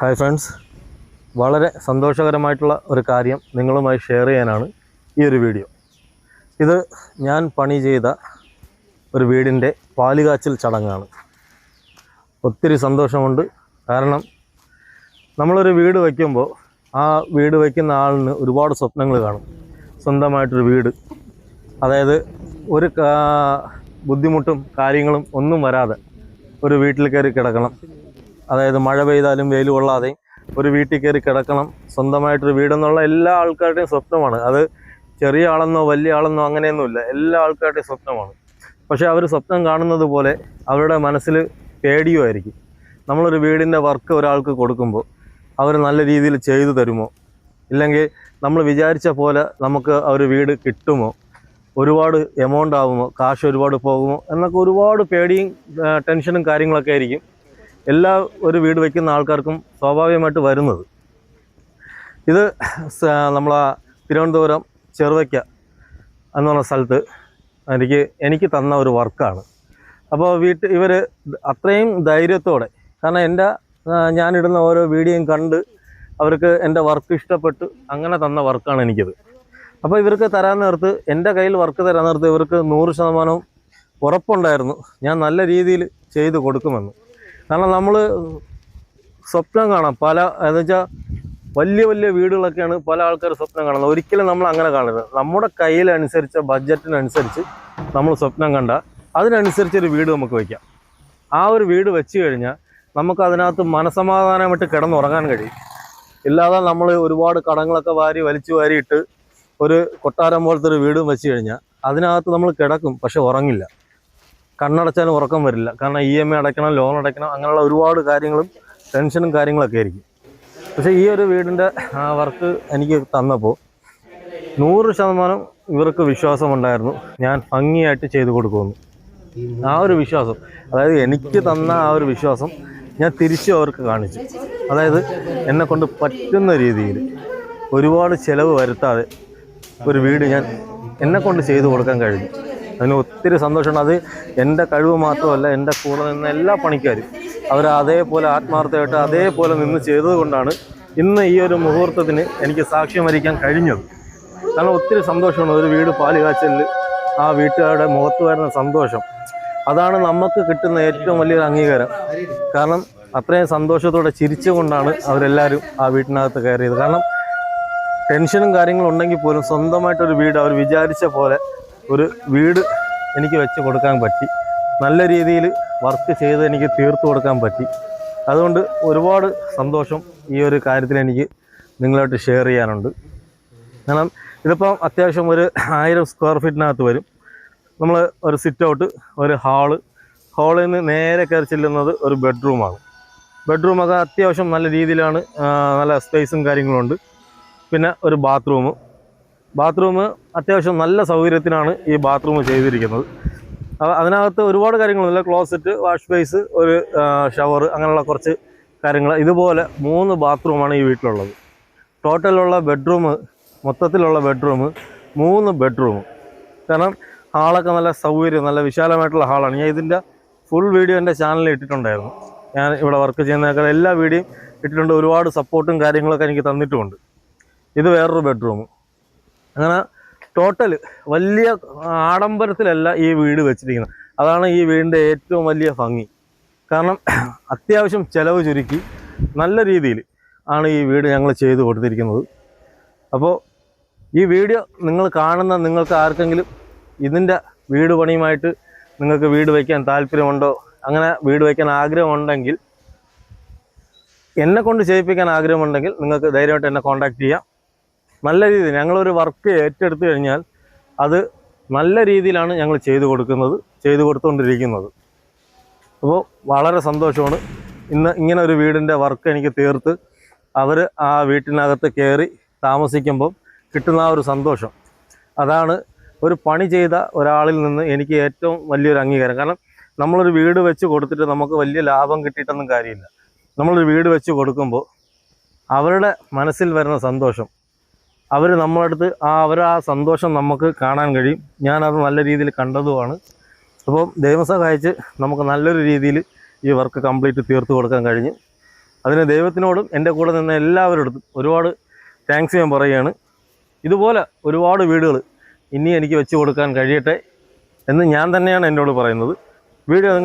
Hi friends. വളരെ സന്തോഷകരമായിട്ടുള്ള ഒരു കാര്യം നിങ്ങളുമായി ഷെയർ ചെയ്യാനാണ് ഈ ഒരു വീഡിയോ. ഇത് ഞാൻ പണി ചെയ്ത ഒരു വീടിന്റെ പാലുകാച്ചൽ ചടങ്ങാണ്. ഒത്തിരി സന്തോഷമുണ്ട്. കാരണം നമ്മളൊരു വീട് വയ്ക്കുമ്പോൾ ആ വീട് വയ്ക്കുന്ന ആളിന് ഒരുപാട് സ്വപ്നങ്ങൾ കാണും. സ്വന്തമായിട്ടൊരു വീട്. അതായത് ഒരു ബുദ്ധിമുട്ടും കാര്യങ്ങളും ഒന്നും വരാതെ ഒരു വീട്ടിൽ കയറി കിടക്കണം. അതായത് മഴ പെയ്താലും വെയിൽ കൊള്ളാതെയും ഒരു വീട്ടിൽ കയറി കിടക്കണം. സ്വന്തമായിട്ടൊരു വീടെന്നുള്ള എല്ലാ ആൾക്കാരുടെയും സ്വപ്നമാണ്. അത് ചെറിയ ആളെന്നോ വലിയ ആളെന്നോ അങ്ങനെയൊന്നുമില്ല. എല്ലാ ആൾക്കാരുടെയും സ്വപ്നമാണ്. പക്ഷേ അവർ സ്വപ്നം കാണുന്നത് പോലെ അവരുടെ മനസ്സിൽ പേടിയുമായിരിക്കും. നമ്മളൊരു വീടിന്റെ വർക്ക് ഒരാൾക്ക് കൊടുക്കുമ്പോൾ അവർ നല്ല രീതിയിൽ ചെയ്തു തരുമോ? ഇല്ലെങ്കിൽ നമ്മൾ വിചാരിച്ച പോലെ നമുക്ക് ഒരു വീട് കിട്ടുമോ? ഒരുപാട് എമൗണ്ട് ആകുമോ കാശ് ഒരുപാട് പോകുമോ? എന്നൊക്കെ ഒരുപാട് പേടിയും ടെൻഷനും കാര്യങ്ങളൊക്കെ ആയിരിക്കും. എല്ലാ ഒരു വീട് വയ്ക്കുന്ന ആൾക്കാർക്കും സ്വാഭാവികമായിട്ട് വരുന്നത്. ഇത് നമ്മളെ തിരുവനന്തപുരം ചെറുവയ്ക്ക എന്ന് പറഞ്ഞ സ്ഥലത്ത് എനിക്ക് എനിക്ക് തന്ന ഒരു വർക്കാണ്. അപ്പോൾ വീട്ടിൽ ഇവർ അത്രയും ധൈര്യത്തോടെ കാരണം എന്റെ ഞാനിടുന്ന ഓരോ വീഡിയോയും കണ്ട് അവർക്ക് എന്റെ വർക്ക് ഇഷ്ടപ്പെട്ട് അങ്ങനെ തന്ന വർക്കാണ് എനിക്കത്. അപ്പോൾ ഇവർക്ക് തരാൻ നേരത്ത് എന്റെ കയ്യിൽ വർക്ക് തരാൻ നേരത്ത് ഇവർക്ക് നൂറ് ശതമാനവും ഉറപ്പുണ്ടായിരുന്നു. ഞാൻ നല്ല രീതിയിൽ ചെയ്ത് കൊടുക്കുമെന്ന്. കാരണം നമ്മൾ സ്വപ്നം കാണാം. പല എന്ന് വെച്ചാൽ വലിയ വലിയ വീടുകളൊക്കെയാണ് പല ആൾക്കാർ സ്വപ്നം കാണുന്നത്. ഒരിക്കലും നമ്മൾ അങ്ങനെ കാണരുത്. നമ്മുടെ കയ്യിലനുസരിച്ച ബഡ്ജറ്റിനനുസരിച്ച് നമ്മൾ സ്വപ്നം കണ്ട അതിനനുസരിച്ചൊരു വീട് നമുക്ക് വയ്ക്കാം ആ ഒരു വീട് വെച്ച് കഴിഞ്ഞാൽ നമുക്ക് അതിനകത്ത് മനസമാധാനമായിട്ട് കിടന്നുറങ്ങാൻ കഴിയും. ഇല്ലാതെ നമ്മൾ ഒരുപാട് കടങ്ങളൊക്കെ വാരി വലിച്ചു വാരിയിട്ട് ഒരു കൊട്ടാരം പോലത്തെ ഒരു വീടും വെച്ച് കഴിഞ്ഞാൽ അതിനകത്ത് നമ്മൾ കിടക്കും പക്ഷെ ഉറങ്ങില്ല. കണ്ണടച്ചാലും ഉറക്കം വരില്ല. കാരണം ഇ എം ഐ അടയ്ക്കണം ലോൺ അടയ്ക്കണം അങ്ങനെയുള്ള ഒരുപാട് കാര്യങ്ങളും ടെൻഷനും കാര്യങ്ങളൊക്കെ ആയിരിക്കും. പക്ഷേ ഈ ഒരു വീടിന്റെ വർക്ക് എനിക്ക് തന്നപ്പോൾ നൂറ് ശതമാനം ഇവർക്ക് വിശ്വാസമുണ്ടായിരുന്നു. ഞാൻ ഭംഗിയായിട്ട് ചെയ്തു കൊടുക്കുമെന്ന്. ആ ഒരു വിശ്വാസം അതായത് എനിക്ക് തന്ന ആ ഒരു വിശ്വാസം ഞാൻ തിരിച്ചു അവർക്ക് കാണിച്ചു. അതായത് എന്നെ കൊണ്ട് പറ്റുന്ന രീതിയിൽ ഒരുപാട് ചിലവ് വരുത്താതെ ഒരു വീട് ഞാൻ എന്നെ കൊണ്ട് ചെയ്തു കൊടുക്കാൻ കഴിഞ്ഞു. അതിന് ഒത്തിരി സന്തോഷമാണ് അത് എന്റെ കഴിവ് മാത്രമല്ല എന്റെ കൂടെ നിന്ന എല്ലാ പണിക്കാരും. അവർ അതേപോലെ ആത്മാർത്ഥമായിട്ട് അതേപോലെ നിന്ന് ചെയ്തതുകൊണ്ടാണ് ഇന്ന് ഈ ഒരു മുഹൂർത്തത്തിന് എനിക്ക് സാക്ഷ്യം വരിക്കാൻ കഴിഞ്ഞത്. കാരണം ഒത്തിരി സന്തോഷമാണ് ഒരു വീട് പാൽ കാച്ചലിൽ ആ വീട്ടുകാരുടെ മുഖത്ത് വരുന്ന സന്തോഷം. അതാണ് നമുക്ക് കിട്ടുന്ന ഏറ്റവും വലിയൊരു അംഗീകാരം. കാരണം അത്രയും സന്തോഷത്തോടെ ചിരിച്ചുകൊണ്ടാണ് അവരെല്ലാവരും ആ വീട്ടിനകത്ത് കയറിയത്. കാരണം ടെൻഷനും കാര്യങ്ങളും ഉണ്ടെങ്കിൽ പോലും സ്വന്തമായിട്ടൊരു വീട് അവർ വിചാരിച്ച പോലെ ഒരു വീട് എനിക്ക് വെച്ച് കൊടുക്കാൻ പറ്റി. നല്ല രീതിയിൽ വർക്ക് ചെയ്ത് എനിക്ക് തീർത്തു കൊടുക്കാൻ പറ്റി. അതുകൊണ്ട് ഒരുപാട് സന്തോഷം ഈ ഒരു കാര്യത്തിൽ എനിക്ക് നിങ്ങളായിട്ട് ഷെയർ ചെയ്യാനുണ്ട്. കാരണം ഇതിപ്പം അത്യാവശ്യം ഒരു ആയിരം സ്ക്വയർ ഫീറ്റിനകത്ത് വരും. നമ്മൾ ഒരു സിറ്റ് ഔട്ട് ഒരു ഹാൾ ഹാളിൽ നിന്ന് നേരെ കയറി ചെല്ലുന്നത് ഒരു ബെഡ്റൂമാണ് ബെഡ്റൂമൊക്കെ അത്യാവശ്യം നല്ല രീതിയിലാണ് നല്ല സ്പേസും കാര്യങ്ങളുമുണ്ട് പിന്നെ ഒരു ബാത്റൂം ബാത്റൂം അത്യാവശ്യം നല്ല സൗകര്യത്തിനാണ് ഈ ബാത്റൂം ചെയ്തിരിക്കുന്നത്. അതിനകത്ത് ഒരുപാട് കാര്യങ്ങളൊന്നുമില്ല ക്ലോസറ്റ് വാഷ് ബേസ് ഒരു ഷവർ അങ്ങനെയുള്ള കുറച്ച് കാര്യങ്ങൾ. ഇതുപോലെ മൂന്ന് ബാത്റൂമാണ് ഈ വീട്ടിലുള്ളത്. ടോട്ടലുള്ള ബെഡ്റൂം മൊത്തത്തിലുള്ള ബെഡ്റൂം മൂന്ന് ബെഡ്റൂം. കാരണം ഹാളൊക്കെ നല്ല സൗകര്യം നല്ല വിശാലമായിട്ടുള്ള ഹാളാണ്. ഞാൻ ഇതിന്റെ ഫുൾ വീഡിയോ എന്റെ ചാനലിൽ ഇട്ടിട്ടുണ്ടായിരുന്നു. ഞാൻ ഇവിടെ വർക്ക് ചെയ്യുന്നതിനേക്കാൾ എല്ലാ വീഡിയോയും ഇട്ടിട്ടുണ്ട്. ഒരുപാട് സപ്പോർട്ടും കാര്യങ്ങളൊക്കെ എനിക്ക് തന്നിട്ടുമുണ്ട്. ഇത് വേറൊരു ബെഡ്റൂം അങ്ങനെ ടോട്ടൽ വലിയ ആഡംബരത്തിലല്ല ഈ വീട് വെച്ചിരിക്കുന്നത്. അതാണ് ഈ വീടിന്റെ ഏറ്റവും വലിയ ഭംഗി. കാരണം അത്യാവശ്യം ചിലവ് ചുരുക്കി നല്ല രീതിയിൽ ആണ് ഈ വീട് ഞങ്ങൾ ചെയ്തു കൊടുത്തിരിക്കുന്നത്. അപ്പോൾ ഈ വീഡിയോ നിങ്ങൾ കാണുന്ന നിങ്ങൾക്ക് ആർക്കെങ്കിലും ഇതിന്റെ വീട് പണിയുമായിട്ട് നിങ്ങൾക്ക് വീട് വയ്ക്കാൻ താല്പര്യമുണ്ടോ അങ്ങനെ വീട് വയ്ക്കാൻ ആഗ്രഹമുണ്ടെങ്കിൽ എന്നെ കൊണ്ട് ചെയ്യിപ്പിക്കാൻ ആഗ്രഹമുണ്ടെങ്കിൽ നിങ്ങൾക്ക് ധൈര്യമായിട്ട് എന്നെ കോൺടാക്ട് ചെയ്യാം. നല്ല രീതിയിൽ ഞങ്ങളൊരു വർക്ക് ഏറ്റെടുത്തു കഴിഞ്ഞാൽ അത് നല്ല രീതിയിലാണ് ഞങ്ങൾ ചെയ്തു കൊടുക്കുന്നത് ചെയ്തു കൊടുത്തുകൊണ്ടിരിക്കുന്നത്. അപ്പോൾ വളരെ സന്തോഷമാണ്. ഇന്ന് ഇങ്ങനെ ഒരു വീടിന്റെ വർക്ക് എനിക്ക് തീർത്ത് അവർ ആ വീട്ടിനകത്ത് കയറി താമസിക്കുമ്പം കിട്ടുന്ന ആ ഒരു സന്തോഷം. അതാണ് ഒരു പണി ചെയ്ത ഒരാളിൽ നിന്ന് എനിക്ക് ഏറ്റവും വലിയൊരു അംഗീകാരം. കാരണം നമ്മളൊരു വീട് വെച്ച് കൊടുത്തിട്ട് നമുക്ക് വലിയ ലാഭം കിട്ടിയിട്ടൊന്നും കാര്യമില്ല. നമ്മളൊരു വീട് വെച്ച് കൊടുക്കുമ്പോൾ അവരുടെ മനസ്സിൽ വരുന്ന സന്തോഷം അവർ നമ്മളടുത്ത് ആ അവർ ആ സന്തോഷം നമുക്ക് കാണാൻ കഴിയും. ഞാനത് നല്ല രീതിയിൽ കണ്ടതുമാണ്. അപ്പോൾ ദൈവസഹായിച്ച് നമുക്ക് നല്ലൊരു രീതിയിൽ ഈ വർക്ക് കംപ്ലീറ്റ് തീർത്ത് കൊടുക്കാൻ കഴിഞ്ഞു. അതിന് ദൈവത്തിനോടും എന്റെ കൂടെ നിന്ന എല്ലാവരോടും ഒരുപാട് താങ്ക്സ് ഞാൻ പറയുകയാണ്. ഇതുപോലെ ഒരുപാട് വീടുകൾ ഇനി എനിക്ക് വെച്ച് കൊടുക്കാൻ കഴിയട്ടെ എന്ന് ഞാൻ തന്നെയാണ് എന്നോട് പറയുന്നത്. വീഡിയോ നിങ്ങൾക്ക്